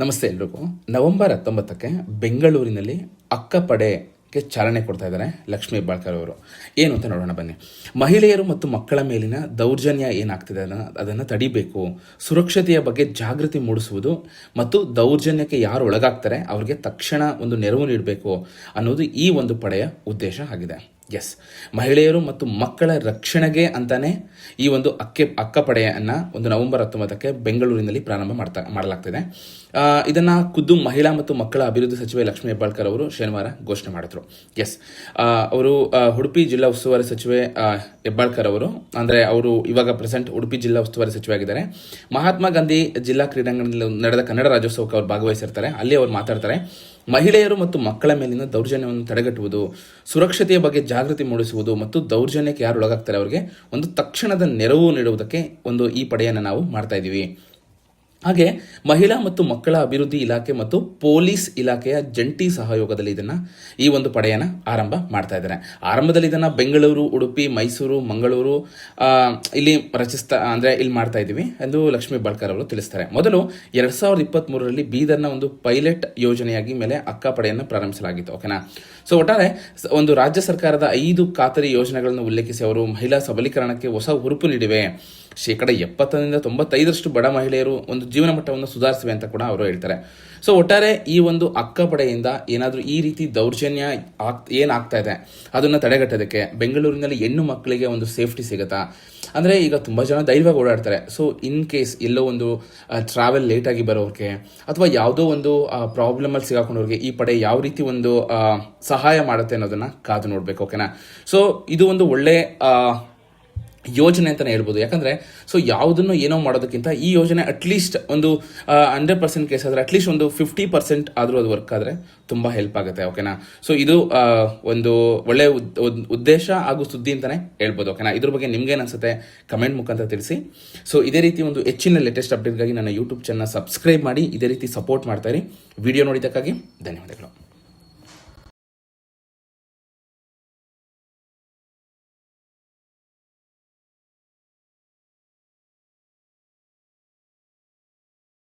ನಮಸ್ತೆ ಎಲ್ರಿಗೂ. ನವೆಂಬರ್ ಹತ್ತೊಂಬತ್ತಕ್ಕೆ ಬೆಂಗಳೂರಿನಲ್ಲಿ ಅಕ್ಕಪಡೆಗೆ ಚಾಲನೆ ಕೊಡ್ತಾ ಇದ್ದಾರೆ ಲಕ್ಷ್ಮೀ ಬಾಳ್ಕರ್ ಅವರು. ಏನು ಅಂತ ನೋಡೋಣ ಬನ್ನಿ. ಮಹಿಳೆಯರು ಮತ್ತು ಮಕ್ಕಳ ಮೇಲಿನ ದೌರ್ಜನ್ಯ ಏನಾಗ್ತಿದೆ ಅದನ್ನು ಅದನ್ನು ತಡಿಬೇಕು. ಸುರಕ್ಷತೆಯ ಬಗ್ಗೆ ಜಾಗೃತಿ ಮೂಡಿಸುವುದು ಮತ್ತು ದೌರ್ಜನ್ಯಕ್ಕೆ ಯಾರು ಒಳಗಾಗ್ತಾರೆ, ಅವ್ರಿಗೆ ತಕ್ಷಣ ಒಂದು ನೆರವು ನೀಡಬೇಕು ಅನ್ನೋದು ಈ ಒಂದು ಪಡೆಯ ಉದ್ದೇಶ ಆಗಿದೆ. ಎಸ್ ಮಹಿಳೆಯರು ಮತ್ತು ಮಕ್ಕಳ ರಕ್ಷಣೆಗೆ ಅಂತಾನೆ ಈ ಒಂದು ಅಕ್ಕೆ ಅಕ್ಕಪಡೆಯನ್ನು ಒಂದು ನವೆಂಬರ್ ಹತ್ತೊಂಬತ್ತಕ್ಕೆ ಬೆಂಗಳೂರಿನಲ್ಲಿ ಪ್ರಾರಂಭ ಮಾಡ್ತಾ, ಮಾಡಲಾಗ್ತಿದೆ. ಇದನ್ನು ಖುದ್ದು ಮಹಿಳಾ ಮತ್ತು ಮಕ್ಕಳ ಅಭಿವೃದ್ಧಿ ಸಚಿವೆ ಲಕ್ಷ್ಮೀ ಹೆಬ್ಬಾಳ್ಕರ್ ಅವರು ಶನಿವಾರ ಘೋಷಣೆ ಮಾಡಿದ್ರು. ಎಸ್ ಅವರು ಉಡುಪಿ ಜಿಲ್ಲಾ ಉಸ್ತುವಾರಿ ಸಚಿವೆ ಹೆಬ್ಬಾಳ್ಕರ್ ಅವರು, ಅಂದ್ರೆ ಅವರು ಇವಾಗ ಪ್ರೆಸೆಂಟ್ ಉಡುಪಿ ಜಿಲ್ಲಾ ಉಸ್ತುವಾರಿ ಸಚಿವ ಆಗಿದ್ದಾರೆ ಮಹಾತ್ಮ ಗಾಂಧಿ ಜಿಲ್ಲಾ ಕ್ರೀಡಾಂಗಣದಲ್ಲಿ ನಡೆದ ಕನ್ನಡ ರಾಜ್ಯೋತ್ಸವಕ್ಕೆ ಅವರು ಭಾಗವಹಿಸಿರ್ತಾರೆ. ಅಲ್ಲಿ ಅವರು ಮಾತಾಡ್ತಾರೆ. ಮಹಿಳೆಯರು ಮತ್ತು ಮಕ್ಕಳ ಮೇಲಿನ ದೌರ್ಜನ್ಯವನ್ನು ತಡೆಗಟ್ಟುವುದು, ಸುರಕ್ಷತೆಯ ಬಗ್ಗೆ ಜಾಗೃತಿ ಮೂಡಿಸುವುದು ಮತ್ತು ದೌರ್ಜನ್ಯಕ್ಕೆ ಯಾರು ಒಳಗಾಗ್ತಾರೆ ಅವರಿಗೆ ಒಂದು ತಕ್ಷಣದ ನೆರವು ನೀಡುವುದಕ್ಕೆ ಒಂದು ಈ ಪಡೆಯನ್ನು ನಾವು ಮಾಡ್ತಾ ಇದ್ದೀವಿ. ಹಾಗೆ ಮಹಿಳಾ ಮತ್ತು ಮಕ್ಕಳ ಅಭಿವೃದ್ಧಿ ಇಲಾಖೆ ಮತ್ತು ಪೊಲೀಸ್ ಇಲಾಖೆಯ ಜಂಟಿ ಸಹಯೋಗದಲ್ಲಿ ಇದನ್ನ ಈ ಒಂದು ಪಡೆಯನ್ನು ಆರಂಭ ಮಾಡ್ತಾ ಇದ್ದಾರೆ. ಆರಂಭದಲ್ಲಿ ಇದನ್ನ ಬೆಂಗಳೂರು, ಉಡುಪಿ, ಮೈಸೂರು, ಮಂಗಳೂರು ಇಲ್ಲಿ ರಚಿಸ್ತಾ ಅಂದ್ರೆ ಇಲ್ಲಿ ಮಾಡ್ತಾ ಇದ್ದೀವಿ ಎಂದು ಲಕ್ಷ್ಮೀ ಬಾಳ್ಕರ್ ಅವರು ತಿಳಿಸ್ತಾರೆ. ಮೊದಲು ಎರಡ್ ಸಾವಿರದ ಇಪ್ಪತ್ತ್ ಮೂರರಲ್ಲಿ ಬೀದರ್ನ ಒಂದು ಪೈಲಟ್ ಯೋಜನೆಯಾಗಿ ಮೇಲೆ ಅಕ್ಕ ಪಡೆಯನ್ನು ಪ್ರಾರಂಭಿಸಲಾಗಿತ್ತು, ಓಕೆನಾ? ಸೊ ಒಟ್ಟಾರೆ ಒಂದು ರಾಜ್ಯ ಸರ್ಕಾರದ ಐದು ಖಾತರಿ ಯೋಜನೆಗಳನ್ನು ಉಲ್ಲೇಖಿಸಿ ಅವರು ಮಹಿಳಾ ಸಬಲೀಕರಣಕ್ಕೆ ಹೊಸ ಹುರುಪು ನೀಡಿವೆ. ಶೇಕಡ ಎಪ್ಪತ್ತರಿಂದ ತೊಂಬತ್ತೈದರಷ್ಟು ಬಡ ಮಹಿಳೆಯರು ಒಂದು ಜೀವನ ಮಟ್ಟವನ್ನು ಸುಧಾರಿಸಿವೆ ಅಂತ ಕೂಡ ಅವರು ಹೇಳ್ತಾರೆ. ಸೊ ಒಟ್ಟಾರೆ ಈ ಒಂದು ಅಕ್ಕ ಪಡೆಯಿಂದ ಏನಾದರೂ ಈ ರೀತಿ ದೌರ್ಜನ್ಯ ಆಗ್ ಏನಾಗ್ತಾ ಇದೆ? ಅದನ್ನು ತಡೆಗಟ್ಟೋದಕ್ಕೆ ಬೆಂಗಳೂರಿನಲ್ಲಿ ಹೆಣ್ಣು ಮಕ್ಕಳಿಗೆ ಒಂದು ಸೇಫ್ಟಿ ಸಿಗುತ್ತಾ? ಅಂದರೆ ಈಗ ತುಂಬ ಜನ ಧೈರ್ಯವಾಗಿ ಓಡಾಡ್ತಾರೆ. ಸೊ ಇನ್ ಕೇಸ್ ಎಲ್ಲೋ ಒಂದು ಟ್ರಾವೆಲ್ ಲೇಟಾಗಿ ಬರೋರಿಗೆ ಅಥವಾ ಯಾವುದೋ ಒಂದು ಪ್ರಾಬ್ಲಮಲ್ಲಿ ಸಿಗಾಕೊಂಡವ್ರಿಗೆ ಈ ಪಡೆ ಯಾವ ರೀತಿ ಒಂದು ಸಹಾಯ ಮಾಡುತ್ತೆ ಅನ್ನೋದನ್ನು ಕಾದು ನೋಡಬೇಕು ಓಕೆನಾ ಸೊ ಇದು ಒಂದು ಒಳ್ಳೆ ಯೋಜನೆ ಅಂತಲೇ ಹೇಳ್ಬೋದು. ಯಾಕಂದರೆ ಸೊ ಯಾವುದನ್ನು ಏನೋ ಮಾಡೋದಕ್ಕಿಂತ ಈ ಯೋಜನೆ ಅಟ್ಲೀಸ್ಟ್ ಒಂದು ಹಂಡ್ರೆಡ್ ಪರ್ಸೆಂಟ್ ಕೇಸ್ ಆದರೆ ಅಟ್ಲೀಸ್ಟ್ ಒಂದು ಫಿಫ್ಟಿ ಪರ್ಸೆಂಟ್ ಆದರೂ ಅದು ವರ್ಕ್ ಆದರೆ ತುಂಬ ಹೆಲ್ಪ್ ಆಗುತ್ತೆ ಓಕೆನಾ ಸೊ ಇದು ಒಂದು ಒಳ್ಳೆಯ ಉದ್- ಉದ್- ಉದ್ದೇಶ ಹಾಗೂ ಸುದ್ದಿ ಅಂತಲೇ ಹೇಳ್ಬೋದು ಓಕೆನಾ ಇದ್ರ ಬಗ್ಗೆ ನಿಮ್ಗೇನು ಅನ್ಸುತ್ತೆ ಕಮೆಂಟ್ ಮುಖಾಂತರ ತಿಳಿಸಿ. ಸೊ ಇದೇ ರೀತಿ ಒಂದು ಹೆಚ್ಚಿನ ಲೇಟೆಸ್ಟ್ ಅಪ್ಡೇಟ್ಗಾಗಿ ನನ್ನ ಯೂಟ್ಯೂಬ್ ಚಾನಲ್ ಸಬ್ಸ್ಕ್ರೈಬ್ ಮಾಡಿ, ಇದೇ ರೀತಿ ಸಪೋರ್ಟ್ ಮಾಡ್ತಾ ವಿಡಿಯೋ ನೋಡಿದ್ದಕ್ಕಾಗಿ ಧನ್ಯವಾದಗಳು.